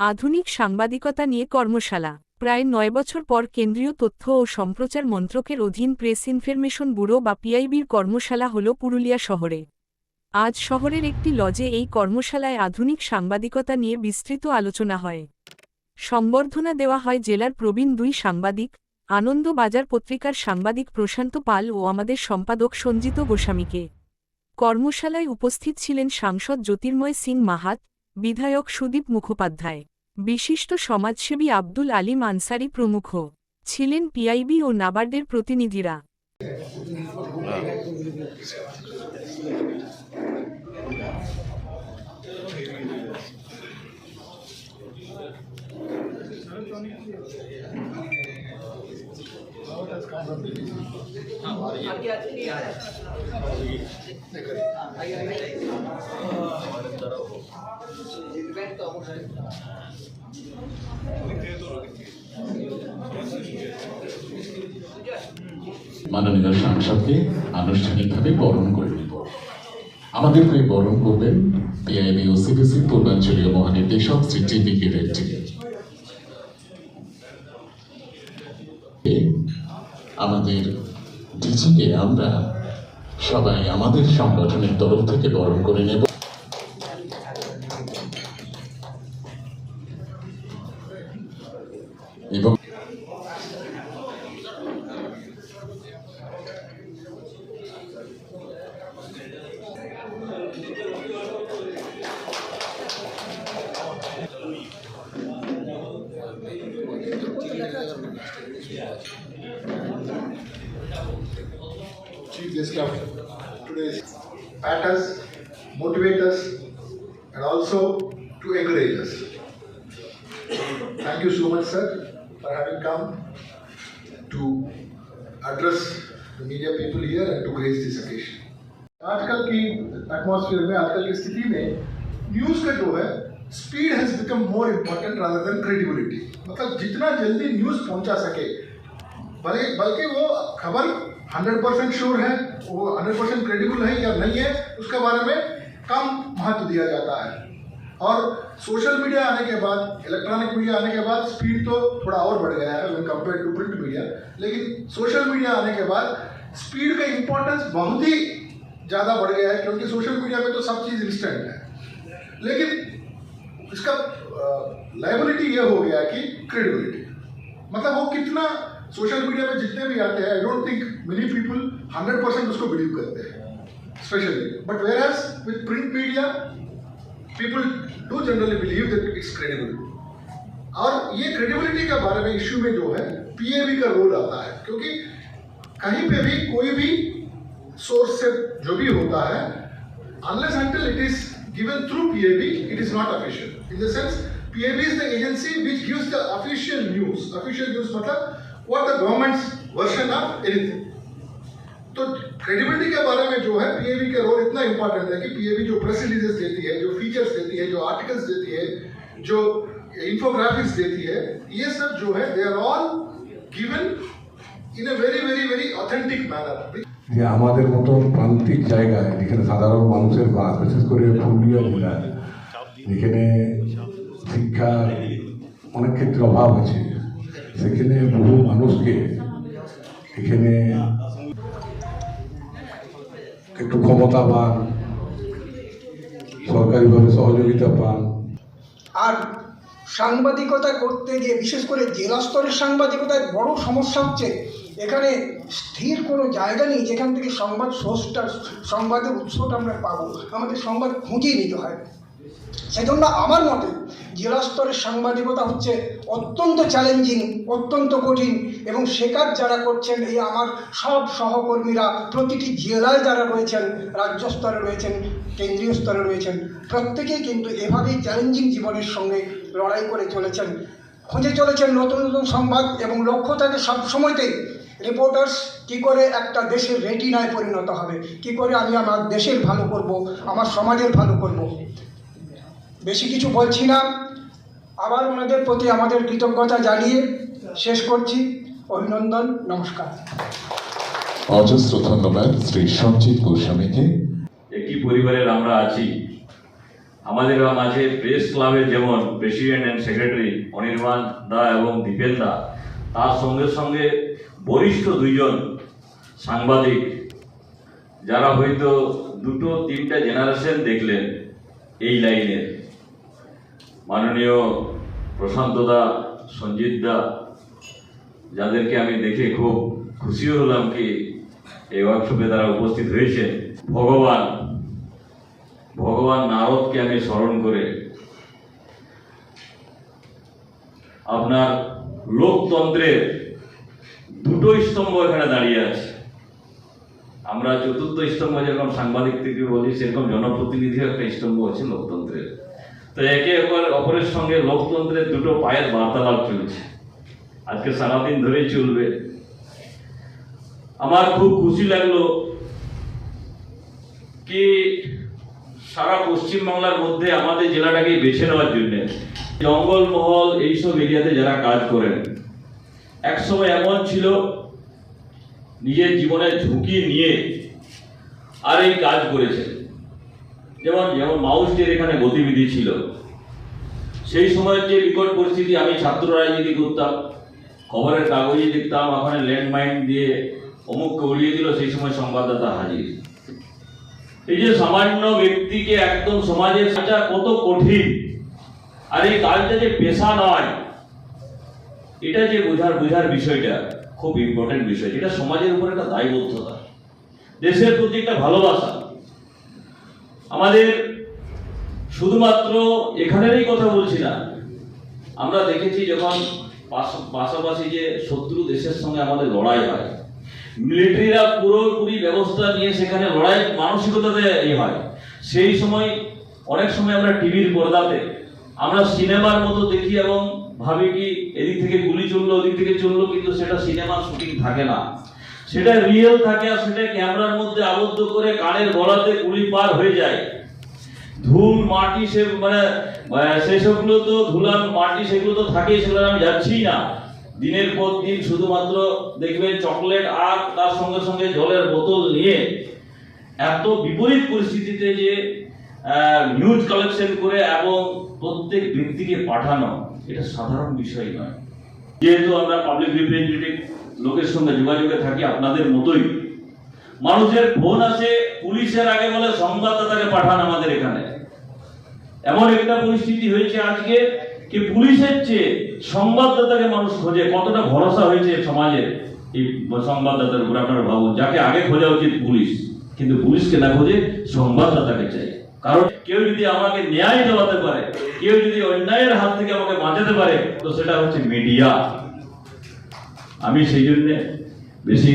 আধুনিক সাংবাদিকতা নিয়ে কর্মশালা। প্রায় নয় বছর পর কেন্দ্রীয় তথ্য ও সম্প্রচার মন্ত্রকের অধীন প্রেস ইনফরমেশন ব্যুরো বা পিআইবির কর্মশালা হল পুরুলিয়া শহরে। আজ শহরের একটি লজে এই কর্মশালায় আধুনিক সাংবাদিকতা নিয়ে বিস্তৃত আলোচনা হয়। সম্বর্ধনা দেওয়া হয় জেলার প্রবীণ দুই সাংবাদিক, আনন্দ বাজার পত্রিকার সাংবাদিক প্রশান্ত পাল ও আমাদের সম্পাদক সঞ্জিত গোস্বামীকে। কর্মশালায় উপস্থিত ছিলেন সাংসদ জ্যোতির্ময় সিং মাহাত বিধায়ক সুদীপ মুখোপাধ্যায়। বিশিষ্ট সমাজসেবী আব্দুল আলী আনসারি প্রমুখ। ছিলেন পিআইবি ও নাবার্ডের প্রতিনিধিরা। মাননীয় সাংসদকে আনুষ্ঠানিকভাবে বরণ করে নেব। আমাদের হয়ে বরণ করবেন পিআইবি ও সিবিসি পূর্বাঞ্চলীয় মহানির্দেশক শ্রী টিপিকে রেড্ডি। আমাদের ডিজিকে আমরা সবাই আমাদের সংগঠনের তরফ থেকে বরণ করে নেব। এবং chief guest of today's us, motivate us, and also to encourage us. Thank you so much, sir, for having come to address the media people here and to grace this occasion. आजकल की atmosphere में आजकल की स्थिति में news का जो है speed has become more important rather than credibility मतलब जितना जल्दी न्यूज़ पहुँचा सके बल्कि बल्कि वो खबर 100 परसेंट श्योर है, वो 100 परसेंट क्रेडिबल है या नहीं है, उसके बारे में कम महत्व दिया जाता है। और सोशल मीडिया आने के बाद इलेक्ट्रॉनिक मीडिया आने के बाद स्पीड तो थोड़ा और बढ़ गया है, when compared to print media लेकिन सोशल मीडिया आने के बाद स्पीड का इम्पोर्टेंस बहुत ही ज़्यादा बढ़ गया है, क्योंकि सोशल मीडिया में तो सब चीज़ इंस्टेंट है। लेकिन इसका लाइबिलिटी ये हो गया कि क्रेडिबिलिटी मतलब वो कितना सोशल मीडिया में जितने भी आते हैं I don't think many people hundred percent उसको बिलीव करते हैं specially but whereas with print media people do generally believe that it's credible और ये क्रेडिबिलिटी के बारे में इश्यू में जो है पीएबी का रोल आता है क्योंकि कहीं पे भी कोई भी सोर्स से जो भी होता है unless until it is given through PAB, it is not official. In the sense, PAB is the agency which gives the official news. Official news मतलब what the government's version of anything. तो credibility के बारे में जो है PAB का role इतना important है कि पीएबी जो प्रेस रिलीजेस देती है जो फीचर्स देती है जो आर्टिकल्स देती है जो इंफोग्राफिक्स देती है ये सब जो है they are all given in a very very very authentic manner যে আমাদের মতন প্রান্তিক জায়গায় যেখানে সাধারণ মানুষের বাস বিশেষ করে পুরুলিয়া জেলায় যেখানে শিক্ষার অনেক ক্ষেত্রে অভাব আছে সেখানে বহু এখানে একটু ক্ষমতা পান, সরকারিভাবে সহযোগিতা পান। আর সাংবাদিকতা করতে গিয়ে, বিশেষ করে জেলা স্তরের সাংবাদিকতায় বড় সমস্যা হচ্ছে, এখানে স্থির কোনো জায়গা নেই যেখান থেকে সংবাদ সোর্সটা সংবাদের উৎসটা আমরা পাবো। আমাদের সংবাদ খুঁজেই নিতে হয়। সেজন্য আমার মতে জেলা স্তরের সাংবাদিকতা হচ্ছে অত্যন্ত চ্যালেঞ্জিং অত্যন্ত কঠিন এবং শেখার যারা করছেন, এই আমার সব সহকর্মীরা প্রতিটি জেলায় যারা রয়েছেন, রাজ্য স্তরে রয়েছেন, কেন্দ্রীয় স্তরে রয়েছেন, প্রত্যেকেই কিন্তু এভাবেই চ্যালেঞ্জিং জীবনের সঙ্গে লড়াই করে চলেছেন। খুঁজে চলেছেন নতুন নতুন সংবাদ এবং লক্ষ্য থাকে সব সময়তেই রিপোর্টার্স কী করে একটা দেশের রেটিনায় পরিণত হবে, কী করে আমি আমার দেশের ভালো করব, আমার সমাজের ভালো করব। বেশি কিছু বলছি না। আবার ওনাদের প্রতি আমাদের কৃতজ্ঞতা জানিয়ে শেষ করছি। অভিনন্দন নমস্কার। অজস্র ধন্যবাদ শ্রী সঞ্জিত গোস্বামীকে একটি পরিবারের আমরা আছি। আমাদের মাঝে প্রেস ক্লাবের যেমন president and secretary Anirban da এবং দীপেন দা তার সঙ্গে সঙ্গে বরিষ্ঠ দুইজন সাংবাদিক যারা হয়তো দুটো তিনটা জেনারেশন দেখলেন এই লাইনে। মাননীয় প্রশান্ত দা সঞ্জিত দা যাদেরকে আমি দেখে খুব খুশিও হলাম কি এই ওয়ার্কশপে তারা উপস্থিত হয়েছে ভগবান ভগবান নারদকে আমি স্মরণ করে আপনার লোকতন্ত্রের দুটো স্তম্ভ এখানে দাঁড়িয়ে আছে। আমরা চতুর্থ স্তম্ভ যেরকম সাংবাদিক থেকে বলি, সেরকম জনপ্রতিনিধি একটা স্তম্ভ আছে লোকতন্ত্রের। তো একে অপর অপরের সঙ্গে লোকতন্ত্রের দুটো পায়ের বার্তালাপ চলছে। আজকে সারাদিন ধরেই চলবে। আমার খুব খুশি লাগল কি সারা পশ্চিমবাংলার মধ্যে আমাদের জেলাটাকে বেছে নেওয়ার জন্য জঙ্গলমহল এইসব এরিয়াতে যারা কাজ করেন, একসময় এমন ছিল, নিজের জীবনের ঝুঁকি নিয়ে আর এই কাজ করেছেন। যেমন যেমন মাউসটির এখানে গতিবিধি ছিল। সেই সময়ের যে বিকট পরিস্থিতি, আমি ছাত্র রাজনীতি করতাম, খবরের কাগজে দেখতাম, ওখানে ল্যান্ডমাইন দিয়ে অমুককে উড়িয়ে দিল, সেই সময় সংবাদদাতা হাজির। এই যে সামান্য ব্যক্তিকে একদম সমাজের সাজা কত কঠিন। আর এই কাজটা যে পেশা নয়, এটা যে বোঝার বোঝার বিষয়টা খুব ইম্পর্টেন্ট বিষয়, যেটা সমাজের উপর একটা দায়বদ্ধতা। দেশের প্রতি একটা ভালোবাসা। আমাদের শুধুমাত্র এখানেরই কথা বলছি না। আমরা দেখেছি যখন পাশ- পাশাপাশি যে শত্রু দেশের সঙ্গে আমাদের লড়াই হয়, মিলিটারিরা পুরোপুরি ব্যবস্থা নিয়ে সেখানে লড়াই মানসিকতাতে ই হয়। সেই সময় অনেক সময় আমরা টিভির পর্দাতে, আমরা সিনেমার মতো দেখি এবং ভাবি কি এদিক থেকে গুলি চলল, ওদিক থেকে চলল, কিন্তু সেটা সিনেমার শুটিং থাকে না। সেটা রিয়েল থাকে আর সেটা ক্যামেরার মধ্যে আবদ্ধ করে কানের গলাতে গুলি পার হয়ে যায়। ধুল, মাটি সে মানে সেসবগুলো তো ধুলান মাটি সেগুলো তো থাকেই সেগুলো আমি যাচ্ছি না। দিনের পর দিন শুধুমাত্র দেখবেন চকলেট আর তার সঙ্গে সঙ্গে জলের বোতল নিয়ে এত বিপরীত পরিস্থিতিতে যে নিউজ কালেকশন করে এবং প্রত্যেক ব্যক্তিকে পাঠানো, এটা সাধারণ বিষয় নয়। যেহেতু আমরা পাবলিক রিপ্রেজেন্টেটিভ লোকের সঙ্গে যোগাযোগে থাকি আপনাদের মতোই। মানুষের ফোন আছে পুলিশের আগে বলে সংবাদদাতাকে পাঠান আমাদের এখানে। এমন একটা পরিস্থিতি হয়েছে আজকে কি পুলিশের চেয়ে সংবাদদাতাকে মানুষ খোঁজে, কতটা ভরসা হয়েছে সমাজে এই সংবাদদাতার উপর, আপনারা ভাবুন, যাকে আগে খোঁজা উচিত পুলিশ, কিন্তু পুলিশকে না খোঁজে সংবাদদাতাকে চাই। কারণ কেউ যদি আমাকে ন্যায় দেওয়াতে পারে, কেউ যদি অন্যায়ের হাত থেকে আমাকে বাঁচাতে পারে, তো সেটা হচ্ছে মিডিয়া। আমি সেই জন্যে বেশি